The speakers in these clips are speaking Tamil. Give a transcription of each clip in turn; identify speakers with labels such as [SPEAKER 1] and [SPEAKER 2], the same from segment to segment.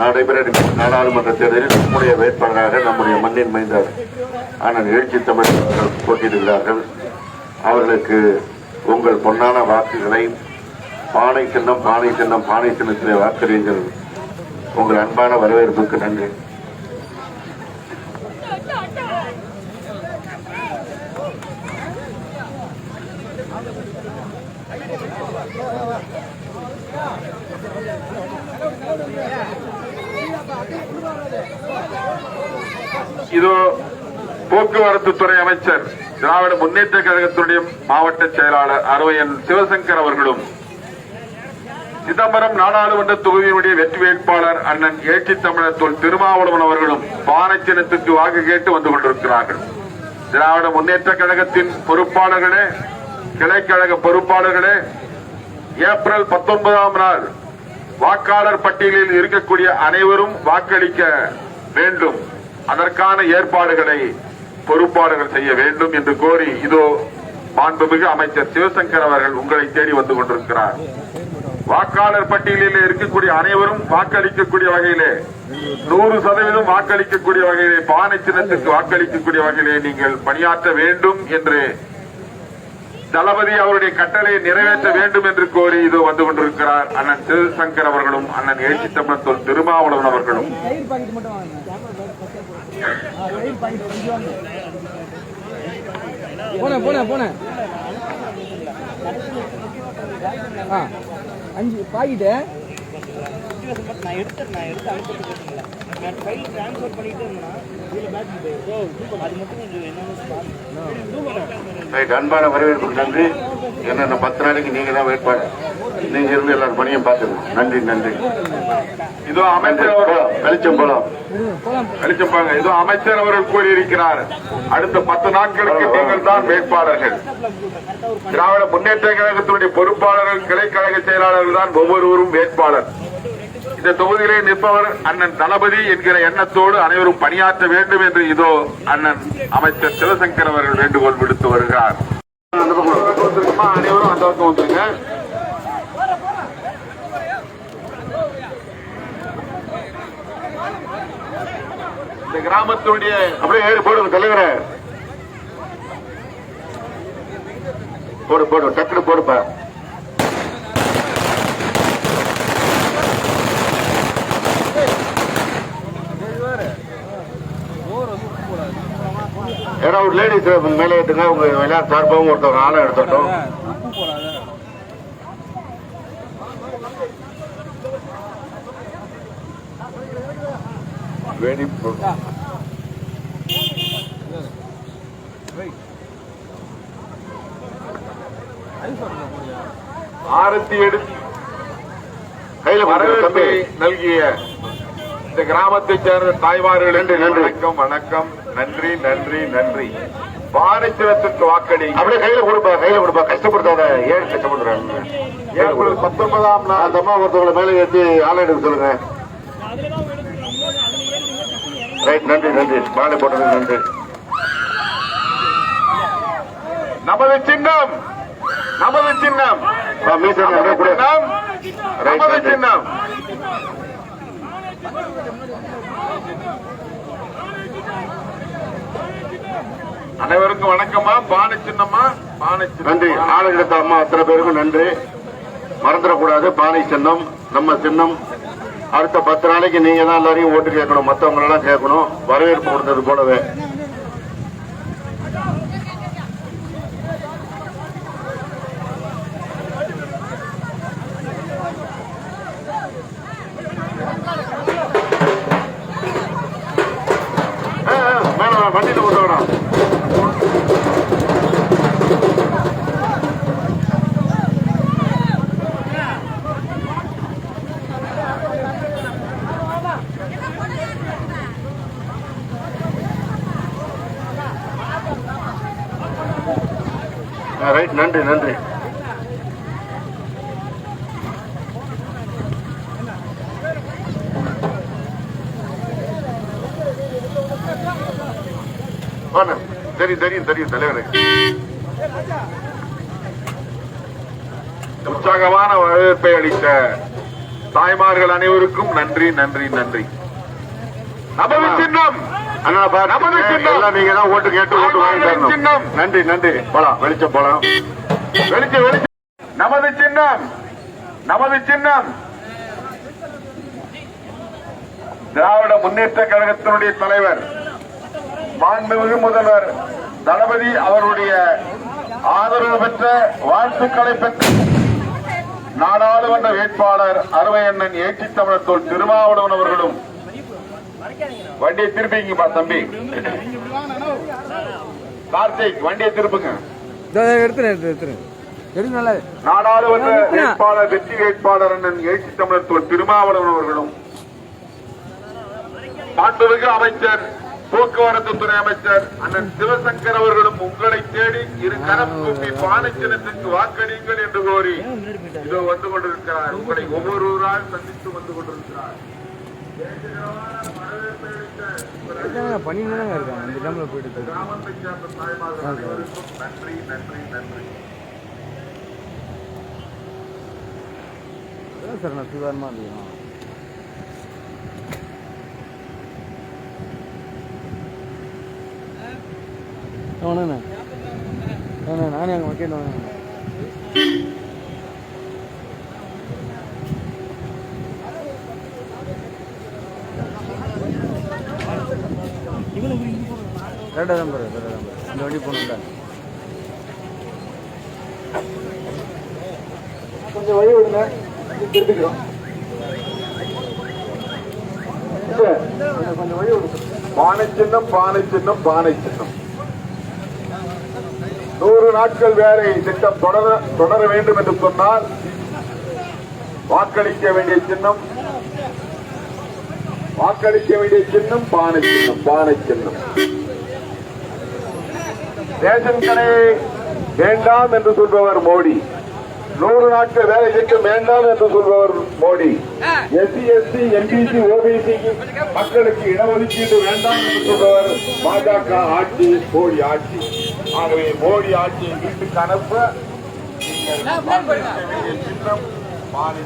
[SPEAKER 1] நடைபெற இருக்கும் நாடாளுமன்ற தேர்தலில் நம்முடைய வேட்பாளராக நம்முடைய மண்ணின் மைந்தர் அண்ணன் எழுச்சி தமிழ் அவர்கள் போட்டியிடுகிறார்கள். அவர்களுக்கு உங்கள் பொன்னான வாக்குகளை பானை சின்னம் பானை சின்னம் பானை சின்னத்திலே வாக்களியுங்கள் உங்கள் அன்பான வரவேற்புக்கு நன்றி.
[SPEAKER 2] இதோ போக்குவரத்து துறை அமைச்சர் திராவிட முன்னேற்ற கழகத்துடைய மாவட்ட செயலாளர் அருவையன் சிவசங்கர் அவர்களும் சிதம்பரம் நாடாளுமன்ற தொகுதியினுடைய வெற்றி வேட்பாளர் அண்ணன் ஏற்றி தமிழர் தொல் திருமாவளவன் அவர்களும் பானை சின்னத்துக்கு வாக்கு கேட்டு வந்து கொண்டிருக்கிறார்கள். திராவிட முன்னேற்ற கழகத்தின் பொறுப்பாளர்களே கிளைக்கழக பொறுப்பாளர்களே ஏப்ரல் பத்தொன்பதாம் நாள் வாக்காளர் பட்டியலில் இருக்கக்கூடிய அனைவரும் வாக்களிக்க வேண்டும். அதற்கான ஏற்பாடுகளை பொறுப்பாளர்கள் செய்ய வேண்டும் என்று கோரி இதோ மாண்புமிகு அமைச்சர் சிவசங்கர் அவர்கள் உங்களை தேடி வந்து கொண்டிருக்கிறார். வாக்காளர் பட்டியலில் இருக்கக்கூடிய அனைவரும் வாக்களிக்கக்கூடிய வகையிலே நூறு சதவீதம் வாக்களிக்கக்கூடிய வகையிலே பானை சின்னத்திற்கு வாக்களிக்கக்கூடிய வகையிலே நீங்கள் பணியாற்ற வேண்டும் என்று தளபதி அவருடைய கட்டளையை நிறைவேற்ற வேண்டும் என்று கோரி இது வந்து கொண்டிருக்கிறார் அண்ணன் சிவசங்கர் அவர்களும் அண்ணன் எழுச்சி தமிழன் திருமாவளவன் அவர்களும்.
[SPEAKER 3] போனேன் போனேன் போனேன் ஆ அஞ்சு பாக்கெட்டு?
[SPEAKER 4] நான் எடுத்து நான் எடுத்து அனுப்பிட்டு ஃபைல் ட்ரான்ஸ்ஃபர் பண்ணிட்டு இருந்தேன்னா இதில் பேக் போயிடும் அது மட்டும் கொஞ்சம் என்னன்னு பாருங்க
[SPEAKER 1] ரைட் அன்பான வரவேற்புக்கு நன்றி. என்னென்ன பத்து நாளைக்கு நீங்க தான் வேட்பாளர். நீங்க இருந்து எல்லாரும் பணியும் பார்த்துங்க நன்றி நன்றி.
[SPEAKER 2] இதோ அமைச்சர்
[SPEAKER 1] போலாம், வெளிச்சம் போலாம்.
[SPEAKER 2] அளிச்சப்பாங்க இதோ அமைச்சர் அவர்கள் கூறியிருக்கிறார். அடுத்த பத்து நாட்களுக்கு நீங்கள் தான் வேட்பாளர்கள். திராவிட முன்னேற்ற கழகத்தினுடைய பொறுப்பாளர்கள் கிளைக்கழக செயலாளர்கள் தான் ஒவ்வொருவரும் வேட்பாளர். இந்த தொகுதியிலே நிற்பவர் அண்ணன் தளபதி என்கிற எண்ணத்தோடு அனைவரும் பணியாற்ற வேண்டும் என்று இதோ அண்ணன் அமைச்சர் சிவசங்கர் அவர்கள் வேண்டுகோள் விடுத்து வருகிறார். அனைவரும் அந்த பக்கம் வந்துருங்க இந்த கிராமத்துடைய
[SPEAKER 1] அப்படியே ஏறி போடுங்க தலைவர. போடு போடு டக்குனு போடுப்பா. யாராவது ஒரு லேடிஸ் மேலே ஏற்றுங்க உங்க எல்லாரும் சார்பாகவும் ஒருத்தவங்க ஆளை எடுத்துட்டோம் வெடி
[SPEAKER 2] ஆரத்தி எடுத்து
[SPEAKER 1] கையில
[SPEAKER 2] வரவேற்பை நல்கிய இந்த கிராமத்தைச் சேர்ந்த தாய்மார்கள்
[SPEAKER 1] நன்றி.
[SPEAKER 2] வணக்கம் வணக்கம். நன்றி நன்றி நன்றி. பானைச்சிரத்துக்கு வாக்களி
[SPEAKER 1] அப்படியே கையில கொடுப்பா கையில கொடுப்பா. கஷ்டப்படுத்தாத ஏழு கஷ்டப்படுறாங்க?
[SPEAKER 2] ஏப்ரல் பத்தொன்பதாம் நாள்.
[SPEAKER 1] அந்த அம்மா ஒருத்தவங்களை மேலே ஏற்றி ஆளை எடுக்க சொல்லுங்க. ரைட் நன்றி நன்றி. மாலை போட்டது நன்றி.
[SPEAKER 2] நமது சின்னம் நமது சின்னம். நமது. சின்னம்
[SPEAKER 1] ரைட்,
[SPEAKER 2] நமது. சின்னம். அனைவருக்கும் வணக்கம்மா. பானை சின்னம்மா. பானை
[SPEAKER 1] நன்றி. ஆளை எடுத்த அம்மா அத்தனை பேருக்கும் நன்றி. மறந்துடக்கூடாது. பானை சின்னம் நம்ம சின்னம். அடுத்த பத்து நாளைக்கு நீங்க தான் எல்லாரையும் ஓட்டு கேட்கணும். மத்தவங்க எல்லாம் கேட்கணும். வரவேற்பு கொடுத்தது போலவே. ரைட் நன்றி நன்றி. தெரியும் தெரியும் தெரியும் தலைவரே
[SPEAKER 2] உற்சாகமான வரவேற்பை அளித்த தாய்மார்கள் அனைவருக்கும் நன்றி நன்றி நன்றி. நமது சின்னம்.
[SPEAKER 1] அண்ணா பாரு.
[SPEAKER 2] நமது சின்னம்.
[SPEAKER 1] எல்லாம் நீங்க தான் ஓட்டு கேட்டு ஓட்டு வாங்கி தரணும்.
[SPEAKER 2] சின்னம்.
[SPEAKER 1] நன்றி நன்றி. போலாம். வெளிச்சம் போலாம்.
[SPEAKER 2] வெளிச்ச வெளிச்ச நமது சின்னம். நமது சின்னம். திராவிட முன்னேற்ற கழகத்தினுடைய தலைவர் மாண்புமிகு முதல்வர் தளபதி அவருடைய ஆதரவு பெற்ற வாழ்த்துக்களை பெற்ற நாடாளுமன்ற வேட்பாளர் அருமை அண்ணன் ஏற்றி தமிழர் தோல் திருமாவளவன் அவர்களும் வண்டியை திருப்பிங்கப்பா தம்பி. கார்த்திக் வண்டியை திருப்புங்க.
[SPEAKER 3] எடுத்துறேன் எடுத்துறேன்
[SPEAKER 2] நாடாளுமன்ற வேட்பாளர் வெற்றி வேட்பாளர் அண்ணன் எழுச்சி தமிழர் திருமாவளவன் அவர்களும். மாண்புமிகு அமைச்சர் போக்குவரத்து துறை அமைச்சர் அண்ணன் சிவசங்கர் அவர்களும் உங்களை தேடி இரு கரம் கூப்பி பானைச்சினத்திற்கு வாக்களியுங்கள் என்று கோரி இதோ வந்து கொண்டிருக்கிறார். உங்களை ஒவ்வொருவரால் சந்தித்து வந்து கொண்டிருக்கிறார்.
[SPEAKER 3] பண்ணிட்டு தானே இருக்காங்க இந்த டைம்ல போயிட்டு
[SPEAKER 2] நன்றி நன்றி நன்றி
[SPEAKER 3] சார் நான் சுதாரணமாக இருந்தேன் அவனே நானே அங்கே மக்கள் வாங்க கரெக்டாக தான் பாரு கரெக்டாக தான் இந்த வண்டி போகணும்ல. கொஞ்சம் வழி விடுங்க. திருப்பிக்கிறோம் கொஞ்சம் வழி விடுங்க.
[SPEAKER 2] பானை சின்னம் பானை சின்னம் பானை சின்னம். நூறு நாட்கள் வேலை திட்டம் தொடர தொடர வேண்டும் என்று சொன்னால் வாக்களிக்க வேண்டிய சின்னம் வாக்களிக்க வேண்டிய சின்னம் பானை சின்னம் பானை சின்னம். ரேஷன் கடையை வேண்டாம் என்று சொல்பவர் மோடி. நூறு நாட்கள் வேலை திட்டம் வேண்டாம் என்று சொல்பவர் Modi. SC SC MBC OBC மக்களுக்கு இடஒதுக்கீடு வேண்டாம் என்று சொல்பவர் பாஜக ஆட்சி மோடி ஆட்சி. ஆகவே மோடி ஆட்சியை வீட்டுக்கு அனுப்ப சின்னம் பானை சின்னம். பானை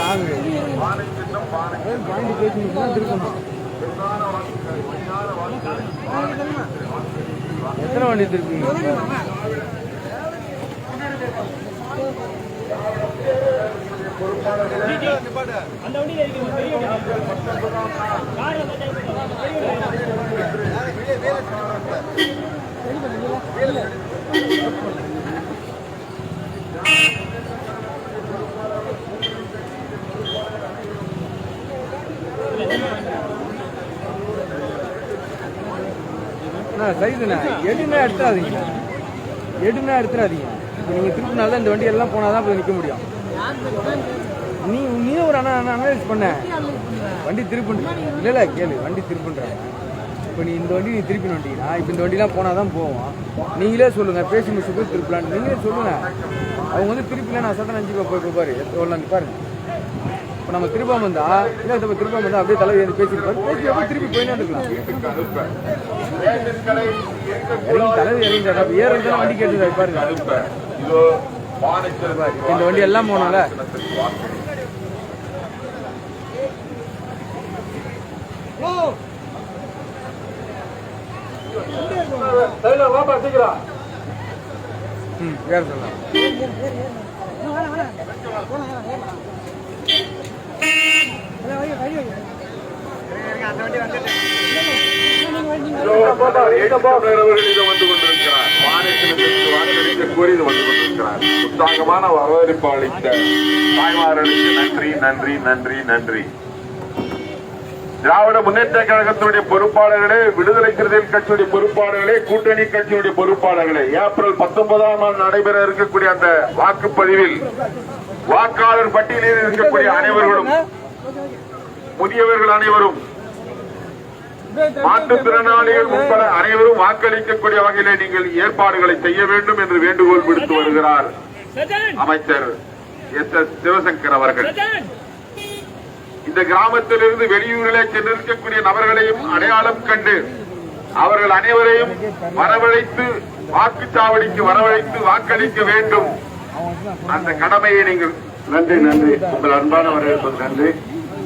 [SPEAKER 3] ராங்கு
[SPEAKER 2] பானை சின்னம் பானை
[SPEAKER 3] பாயிண்ட் பேசினீங்கன்னா எத்தனை வண்டி திருப்பீங்க
[SPEAKER 4] அந்த இருக்கு
[SPEAKER 3] அண்ணா சைதுண்ணா எடுனா எடுத்துடாதீங்க. எடுனா எடுத்துடாதீங்க. நீங்கள் திருப்பினால இந்த வண்டி எல்லாம் போனால் தான் இப்போ நிற்க முடியும். நீ நீ ஒரு அண்ணா அண்ணா அனலைஸ் பண்ண. வண்டி திருப்பின்ற இல்லை இல்லை கேளு வண்டி திருப்பின்ற. இப்போ நீ இந்த வண்டி நீ திருப்பி வண்டிங்கன்னா இப்போ இந்த வண்டிலாம் போனால் தான் போவோம். நீங்களே சொல்லுங்கள் பேசி முடிச்சு திருப்பலான்னு நீங்களே சொல்லுங்கள் அவங்க வந்து திருப்பிலாம் நான் சத்தம் நினச்சி போய் போய் பாரு. எவ்வளோ பாருங்க. இப்போ நம்ம திருப்பாம வந்தா இல்லை நம்ம திருப்பாம வந்தா அப்படியே தலைவர் ஏறி பேசிட்டு பேசி அப்படியே திருப்பி போயினே இருக்கலாம் இறங்கி தலைவர் இறங்கிட்டாரு. அப்போ ஏற இருந்தாலும் வண்டி கேட்டு பாருங்க.
[SPEAKER 2] அனுப்ப
[SPEAKER 3] இந்த வண்டி எல்லாம் போனோம்ல.
[SPEAKER 2] சின்னத்திற்கு வாக்களி
[SPEAKER 3] ம் வேற சொல்லலாம்
[SPEAKER 2] அவர்கள் வந்து கொண்டிருக்கிறார் மாநிலத்திற்கு வாக்களிக்க கோரி இது வந்து கொண்டிருக்கிறார் உற்சாகமான வரவேற்பு அளித்த தாய்மார்களுக்கு நன்றி நன்றி நன்றி நன்றி திராவிட முன்னேற்ற கழகத்தினுடைய பொறுப்பாளர்களே விடுதலை சிறுத்தைகள் கட்சியுடைய பொறுப்பாளர்களே கூட்டணி கட்சியினுடைய பொறுப்பாளர்களே ஏப்ரல் பத்தொன்பதாம் நாள் நடைபெற இருக்கக்கூடிய அந்த வாக்குப்பதிவில் வாக்காளர் பட்டியலில் இருக்கக்கூடிய அனைவர்களும் முதியவர்கள் அனைவரும் மாற்றுத்திறனாளிகள் உட்பட அனைவரும் வாக்களிக்கக்கூடிய வகையிலே நீங்கள் ஏற்பாடுகளை செய்ய வேண்டும் என்று வேண்டுகோள் விடுத்து வருகிறார் அமைச்சர் எஸ். எஸ். சிவசங்கர் அவர்கள். இந்த கிராமத்திலிருந்து வெளியூரிலே சென்றிருக்கக்கூடிய நபர்களையும் அடையாளம் கண்டு அவர்கள் அனைவரையும் வரவழைத்து வாக்குச்சாவடிக்கு வரவழைத்து வாக்களிக்க வேண்டும். அந்த கடமையை நீங்கள்
[SPEAKER 1] நன்றி நன்றி. உங்கள் அன்பான வரவேற்புக்கு நன்றி.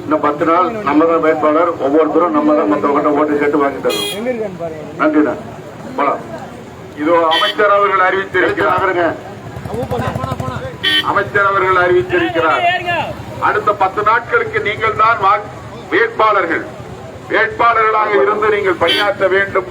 [SPEAKER 1] இன்னும் பத்து நாள் நம்ம தான் வேட்பாளர் ஒவ்வொருத்தரும் நம்ம தான் மற்றவங்கிட்ட ஓட்டு கேட்டு வாங்கி தருவோம் நன்றிண்ணா போலாம்.
[SPEAKER 2] இதோ அமைச்சர் அவர்கள் அறிவித்திருக்கிறார்.
[SPEAKER 1] நகருங்க
[SPEAKER 2] அமைச்சர் அவர்கள் அறிவித்திருக்கிறார். அடுத்த பத்து நாட்களுக்கு நீங்கள் தான் வேட்பாளர்கள். வேட்பாளர்களாக இருந்து நீங்கள் பணியாற்ற வேண்டும்.